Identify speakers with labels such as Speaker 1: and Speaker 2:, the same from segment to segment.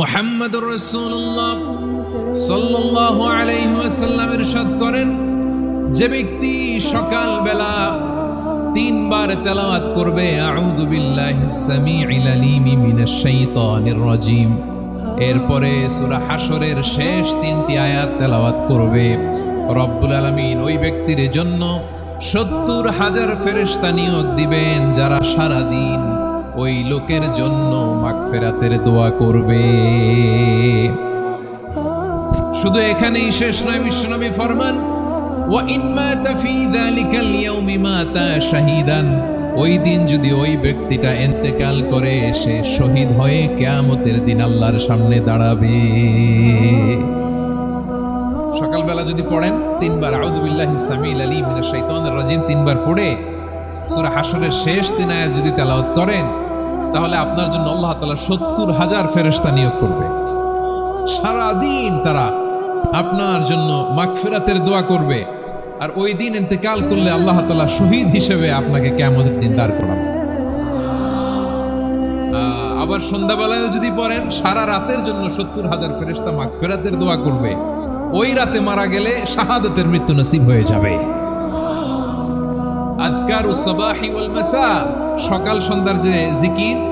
Speaker 1: মোহাম্মদ রসুল্লাহ সাল্লাহ আলাইসাল্লাম ইরশাদ করেন, যে ব্যক্তি সকাল বেলা তিনবার তেলাওয়াত করবে রাজিম। এরপরে সূরা হাশরের শেষ তিনটি আয়াত তেলাওয়াত করবে। রব্বুল আলামিন ওই ব্যক্তির জন্য সত্তর হাজার ফেরেশতা নিয়োগ দিবেন, যারা সারাদিন ওই লোকের জন্য মাগফিরাতের দোয়া করবে। শুধু এখানেই শেষ নয় বিশ্বনবী ফরমান ওই দিন যদি ওই ব্যক্তিটা ইন্তেকাল করে সে শহীদ হয়ে কিয়ামতের দিন আল্লাহর সামনে দাঁড়াবে। সকালবেলা যদি পড়েন, তিনবার আউযু বিল্লাহি সামিল আলিম মিনাশ রাজিম তিনবার পড়ে, সূরা হাশরের শেষ আয়াত যদি তেলাওয়াত করেন তাহলে আপনার জন্য আল্লাহ তাআলা সত্তর হাজার ফেরেশতা নিয়োগ করবে। সারাদিন তারা আপনার জন্য মাগফিরাতের দোয়া করবে। আর ওই দিন ইন্তেকাল করলে আল্লাহ তাআলা শহীদ হিসেবে আপনাকে কেমন দিন দাঁড় করাবে। আবার সন্ধ্যাবেলায় যদি পড়েন, সারা রাতের জন্য সত্তর হাজার ফেরেস্তা মাগফিরাতের দোয়া করবে। ওই রাতে মারা গেলে শাহাদতের মৃত্যু নসিব হয়ে যাবে। আজকার সকাল সন্ধ্যার যে জিকির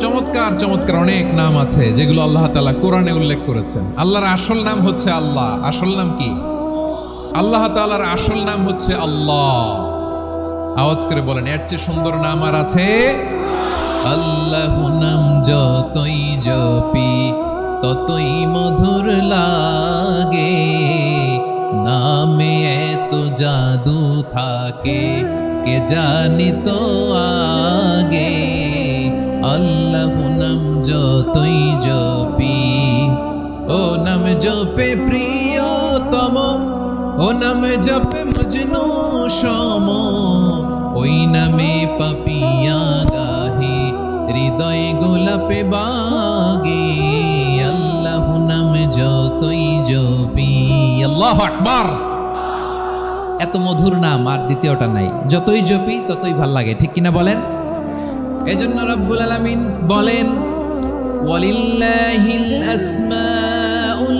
Speaker 1: চমৎকার চমৎকার অনেক নাম আছে যেগুলো আল্লাহ তাআলা কোরআনে উল্লেখ করেছেন। আল্লাহর আসল নাম হচ্ছে আল্লাহ। আসল নাম কি? আল্লাহ তাআলার আসল নাম হচ্ছে আল্লাহ। আওয়াজ করে বলেন, এর চেয়ে সুন্দর নাম আর আছে? আল্লাহ নাম যতই জপি, ততই মধুর লাগে। নামে এত জাদু থাকে, কে জানি তো আগে জপে প্রিয়তম ও নাম জপে মজনু সম ওই নামে পাপিয়া গাহে হৃদয় গোলাপে বাগে আল্লাহ নাম যতই জপি আল্লাহ আকবার এত মধুর নাম, আর দ্বিতীয়টা নাই। যতই জপি, ততই ভালো লাগে, ঠিক কিনা বলেন? এজন্য রব্বুল আলামিন বলেন, ওয়ালিল্লাহিল আসমাউল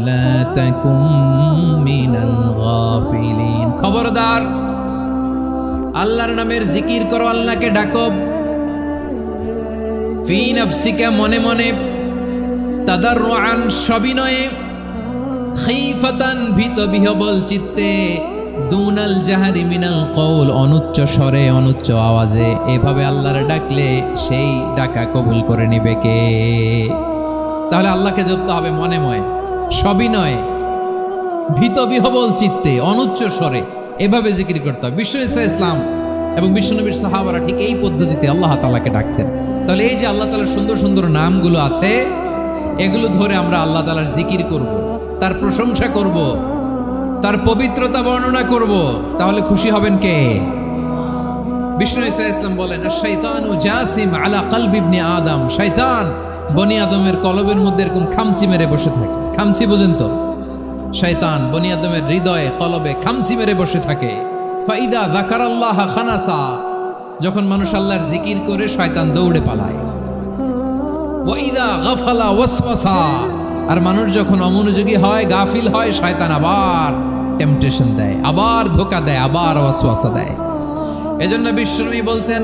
Speaker 1: ولا تكن من الغافلين খবরদার আল্লাহর নামের জিকির করো আল্লাহকে ডাকো ফি নফসিকা মনে মনে তাদাররুআন সবিনয়ে খিফাতান ভীত বিহবল চিত্তে দুনাল জাহারি মিনাল কৌল অনুচ্চ স্বরে অনুচ্চ আওয়াজে এভাবে আল্লাহর ডাকলে সেই ডাকা কবুল করে নিবে কে তাহলে আল্লাহকে জপতে হবে মনে ময় সবিনয়ে ভীত বিহবল চিত্তে, অনুচ্চ স্বরে এভাবে জিকির করতে হবে বিশ্ব ইসা ইসলাম এবং বিশ্বনবীর সাহাবারা ঠিক এই পদ্ধতিতে আল্লাহ তালাকে ডাকতেন। তাহলে এই যে আল্লাহ তালার সুন্দর সুন্দর নামগুলো আছে, এগুলো ধরে আমরা আল্লাহ তালার জিকির করব, তার প্রশংসা করব, তার পবিত্রতা বর্ণনা করব। তাহলে খুশি হবেন কে? বিষ্ণু ইসা ইসলাম বলেন শৈতান আলা কালব ইবনে আদম। শৈতান বনি আদমের কলবের মধ্যে এরকম খামচি মেরে বসে থাকে। খামচি বোঝেন তো? শয়তান বনি আদমের হৃদয়ে, কলবে খামচি মেরে বসে থাকে। ফাইদা জাকার আল্লাহ খানাসা। যখন মানুষ আল্লাহর জিকির করে, শয়তান দৌড়ে পালায়। ওয়াইদা গাফালা ওয়াসওয়াসা। আর মানুষ যখন অমনোযোগী হয়, গাফিল হয়, শয়তান আবার টেম্পটেশন দেয়, আবার ধোকা দেয়, আবার ওয়াসওয়াসা দেয়। এজন্য বিশ্বনবী বলতেন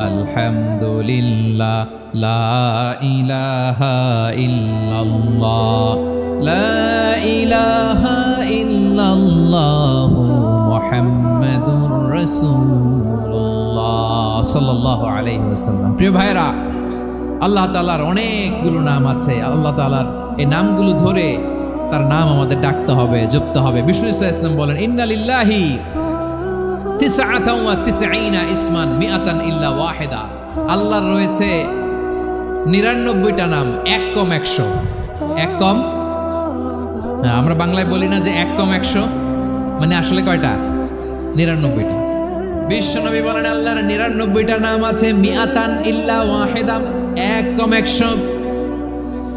Speaker 1: আলহামদুলিল্লাহ, লা ইলাহা ইল্লাল্লাহ, লা ইলাহা ইল্লাল্লাহ মুহাম্মাদুর রাসূলুল্লাহ, সাল্লাল্লাহু আলাইহি ওয়াসাল্লাম। প্রিয় ভাইরা আল্লাহ তাআলার অনেকগুলো নাম আছে। আল্লাহ তাআলার এই নামগুলো ধরে তার নাম আমাদের ডাকতে হবে, জপতে হবে। বিষ্ণু ইসলাম বলেন ইন্নালিল্লাহি ইসমান, মিআতান ইল্লা ওয়াহিদা। আল্লাহর রয়েছে নিরানব্বইটা নাম, এক কম একশো। এক কম? আমরা বাংলায় বলি না যে এক কম একশো মানে আসলে কয়টা? নিরানব্বইটা। বিশ্বনবী বলেন, আল্লাহর নিরানব্বইটা নাম আছে মিয়াতান ইল্লা ওয়াহিদা, এক কম একশো।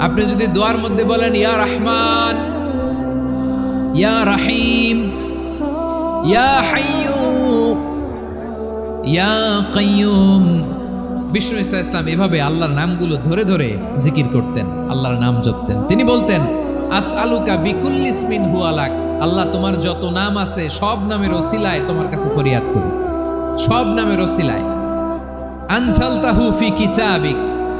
Speaker 1: আপনি যদি দোয়ার মধ্যে বলেন, ইয়া রহমান, ইয়া রাহিম, ইয়া হাইয়ু, ইয়া কাইয়ুম। বিষ্ণু ইসা ইসলাম এভাবে আল্লাহর নামগুলো ধরে ধরে জিকির করতেন, আল্লাহর নাম জপতেন। তিনি বলতেন আস আলুকা বিকুল্লিসমিন হুয়ালাক আল্লাহ তোমার যত নাম আছে, সব নামের ওসিলায় তোমার কাছে ফরিয়াদ করি। সব নামের ওসিলায়। আনসাল তাহু ফি কিতাবিক।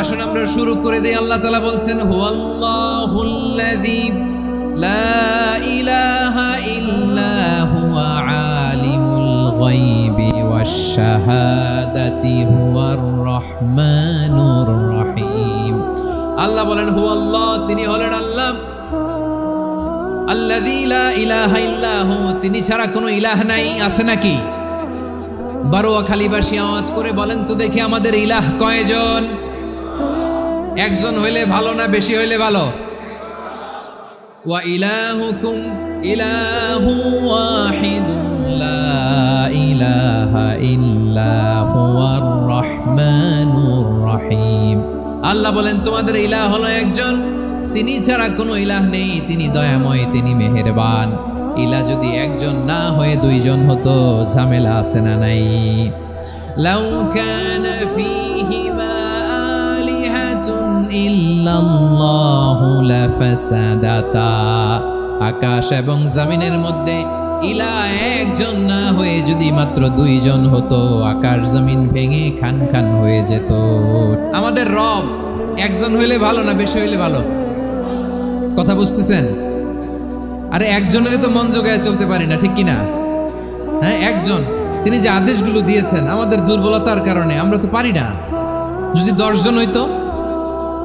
Speaker 1: আসুন আমরা শুরু করে দিই। আল্লাহ তালা বলছেন, হুয়াল্লাহুল্লাযী লা ইলাহা আলিমুল আল্লাহ বলেন আল্লাহ তিনি হলেন আল্লাহ। আল্লাযী লা তিনি ছাড়া কোনো ইলাহ নাই, আছে নাকি? বারোয়া খালিবাসী আওয়াজ করে বলেন, তো দেখি আমাদের ইলাহ কয়জন? একজন হইলে ভালো না বেশি হইলে ভালো? ইলাহু আল্লাহ বলেন, তোমাদের ইলাহ হলো একজন। তিনি ছাড়া কোনো ইলাহ নেই। তিনি দয়াময়, তিনি মেহেরবান। ইলা যদি একজন না হয়ে দুইজন হতো, ঝামেলা আছে না নাই? লাউ কানা ফীহিমা আকাশ এবং জমিনের মধ্যে ইলা একজন না হয়ে যদি মাত্র দুইজন হতো, আকাশ জমিন ভেঙে খান খান হয়ে যেত। আমাদের রব একজন হইলে ভালো না বেশি হইলে ভালো? কথা বুঝতেছেন? আরে একজনের তো মন জোগায় চলতে পারি না, ঠিক কিনা? হ্যাঁ একজন। তিনি যে আদেশগুলো দিয়েছেন, আমাদের দুর্বলতার কারণে আমরা তো পারি না। যদি দশজন হইতো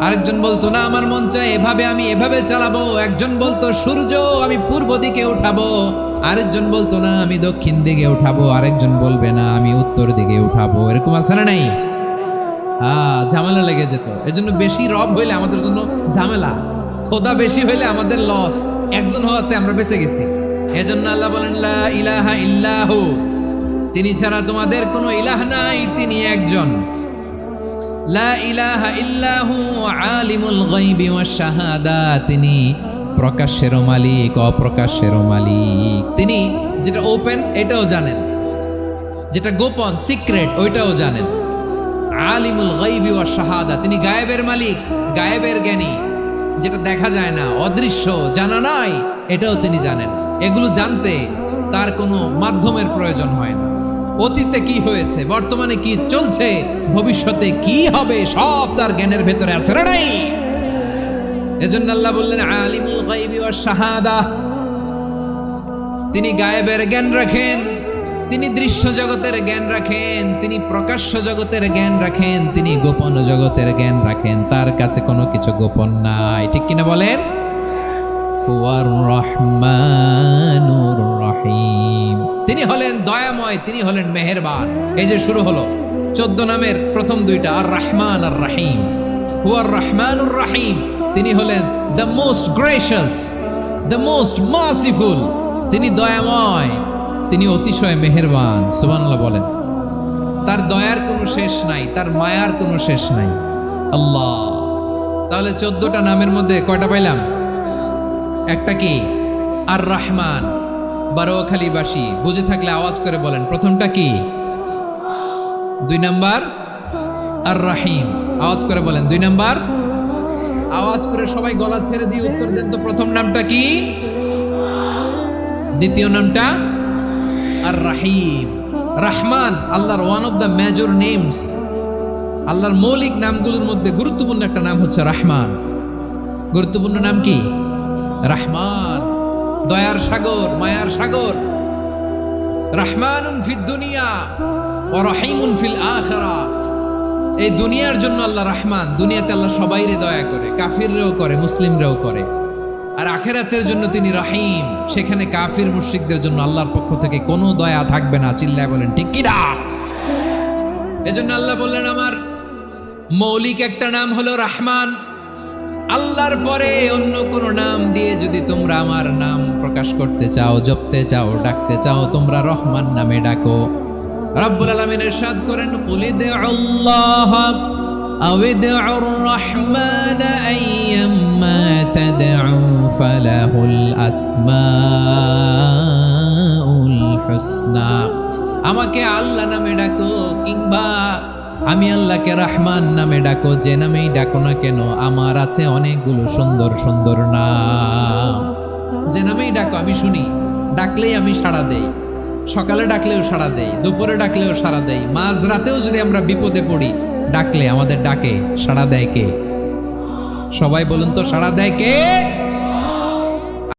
Speaker 1: আরেকজন বলতো, না, আমার মন চায় এভাবে আমি এভাবে চালাবো। একজন বলতো, সূর্য, আমি পূর্ব দিকে উঠাবো। আরেকজন বলতো, না, আমি দক্ষিণ দিকে উঠাবো। আরেকজন বলবে, না, আমি উত্তর দিকে উঠাবো। এরকম আছে না নাই? হ্যাঁ ঝামেলা লেগে যেত। এর জন্য বেশি রব হইলে আমাদের জন্য ঝামেলা। খোদা বেশি হইলে আমাদের লস। একজন হওয়াতে আমরা বেঁচে গেছি। এজন্য আল্লাহ বলেন ইলাহা ইল্লাহু। তিনি ছাড়া তোমাদের কোনো ইলাহ নাই, তিনি একজন। লা ইলাহা ইল্লাহু আলিমুল গায়বি ওয়াশ শাহাদা। তিনি প্রকাশ্যেরও মালিক অপ্রকাশ্যেরও মালিক। তিনি যেটা ওপেন এটাও জানেন। যেটা গোপন সিক্রেট ওইটাও জানেন। আলিমুল গাইবি ওয়া শাহাদা, তিনি গায়েবের মালিক, গায়েবের জ্ঞানী। যেটা দেখা যায় না, অদৃশ্য, জানা নাই, এটাও তিনি জানেন। এগুলো জানতে তার কোনো মাধ্যমের প্রয়োজন হয় না। অতীতে কি হয়েছে, বর্তমানে কি চলছে, ভবিষ্যতে কি হবে, সব তার জ্ঞানের ভেতরে আছে। না নাই এজন্য আল্লাহ বললেন, আলিমুল গাইবি ওয়া শাহাদা। তিনি গায়েবের জ্ঞান রাখেন, তিনি দৃশ্য জগতের জ্ঞান রাখেন, তিনি প্রকাশ্য জগতের জ্ঞান রাখেন, তিনি গোপন জগতের জ্ঞান রাখেন। তার কাছে কোনো কিছু গোপন নাই। ঠিক কিনা বলেন? রহিম তিনি হলেন দয়াময় তিনি হলেন মেহেরবান এই যে শুরু হলো চোদ্দ নামের প্রথম দুইটা আর রহমান আর রাহিম হুয়ার রহমানুর রাহিম তিনি হলেন the most gracious the most merciful তিনি দয়াময় তিনি অতিশয় মেহেরবান সুবহানাল্লাহ বলেন তার দয়ার কোনো শেষ নাই তার মায়ার কোনো শেষ নাই আল্লাহ তাহলে চোদ্দটা নামের মধ্যে কয়টা পাইলাম একটা কি? আর রহমান বারোখালীবাসী, বুঝে থাকলে আওয়াজ করে বলেন, প্রথমটা কি? দুই নাম্বার? আর রাহিম আওয়াজ করে বলেন, দুই নাম্বার? আওয়াজ করে সবাই গলা ছেড়ে দিয়ে উত্তর দেন তো প্রথম নামটা কি? দ্বিতীয় নামটা? আর রাহিম রাহমান, আল্লাহর one of the major names আল্লাহর মৌলিক নামগুলোর মধ্যে গুরুত্বপূর্ণ একটা নাম হচ্ছে রাহমান। গুরুত্বপূর্ণ নাম কি? রহমান, দয়ার সাগর, মায়ার সাগর। রহমানুন ফিদ দুনিয়া ও রহিমুন ফিল আখেরা। এই দুনিয়ার জন্য আল্লাহ রহমান, দুনিয়াতে আল্লাহ সবাইরে দয়া করে, কাফিররেও করে, মুসলিমরাও করে। আর আখেরাতের জন্য তিনি রহিম, সেখানে কাফির মুশরিকদের জন্য আল্লাহর পক্ষ থেকে কোনো দয়া থাকবে না, চিল্লায় বলেন, ঠিক কিনা? এজন্য আল্লাহ বললেন, আমার মৌলিক একটা নাম হলো রহমান। আল্লাহর পরে অন্য কোন নাম দিয়ে যদি তোমরা আমার নাম প্রকাশ করতে চাও, জপতে চাও, ডাকতে চাও, তোমরা রহমান নামে ডাকো। রব্বুল আলামিন ইরশাদ করেন কুলিদ আল্লাহ ইদউর রহমান আইয়াম্মা তাদউ ফালাহুল আসমাউল হুসনা। আমাকে আল্লাহ নামে ডাকো কিংবা আমি আল্লাহকে রাহমান নামে ডাকো, যে নামেই ডাকো না কেন, আমার আছে অনেকগুলো সুন্দর সুন্দর নাম। যে নামেই ডাকো, আমি শুনি। ডাকলেই আমি সাড়া দেই। সকালে ডাকলেও সাড়া দেই, দুপুরে ডাকলেও সাড়া দেই মাঝ রাতেও যদি আমরা বিপদে পড়ি, ডাকলে আমাদের ডাকে, সাড়া দেয় কে? সবাই বলুন তো, সাড়া দেয় কে?